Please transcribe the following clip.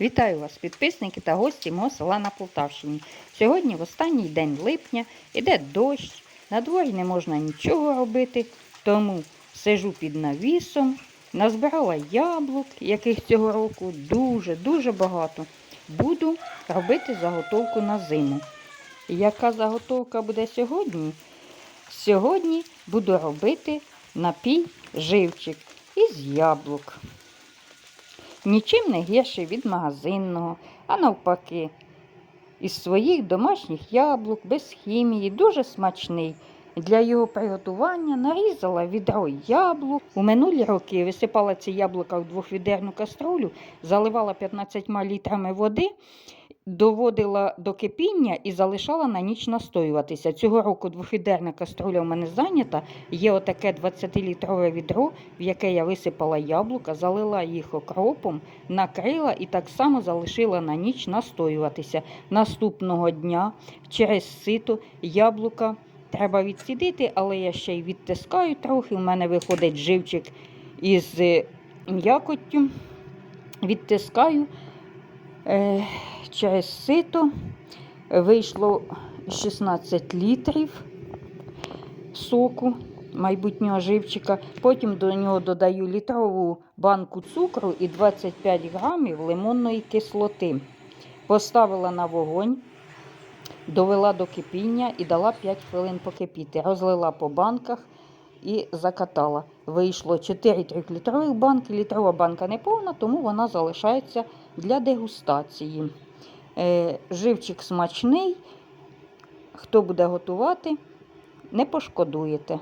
Вітаю вас, підписники та гості мого села на Полтавщині. Сьогодні в останній день липня іде дощ, на дворі не можна нічого робити, тому сижу під навісом, назбирала яблук, яких цього року дуже-дуже багато. Буду робити заготовку на зиму. Яка заготовка буде сьогодні? Сьогодні буду робити напій живчик із яблук нічим не гірший від магазинного, а навпаки, із своїх домашніх яблук, без хімії, дуже смачний. Для його приготування нарізала відро яблук. У минулі роки висипала ці яблука в двохвідерну каструлю, заливала 15 літрами води, доводила до кипіння і залишала на ніч настоюватися. Цього року двохвідерна каструля у мене зайнята. Є отаке 20-літрове відро, в яке я висипала яблука, залила їх окропом, накрила і так само залишила на ніч настоюватися. Наступного дня через сито яблука треба відсідити, але я ще й відтискаю трохи. У мене виходить живчик із е, м'якоттю. Відтискаю е, через сито. Вийшло 16 літрів соку майбутнього живчика. Потім до нього додаю літрову банку цукру і 25 грамів лимонної кислоти. Поставила на вогонь, довела до кипіння і дала 5 хвилин покипіти. Розлила по банках і закатала. Вийшло 4 трьохлітрових банки. Літрова банка не повна, тому вона залишається для дегустації. Е, Живчик смачний. Хто буде готувати, не пошкодуєте.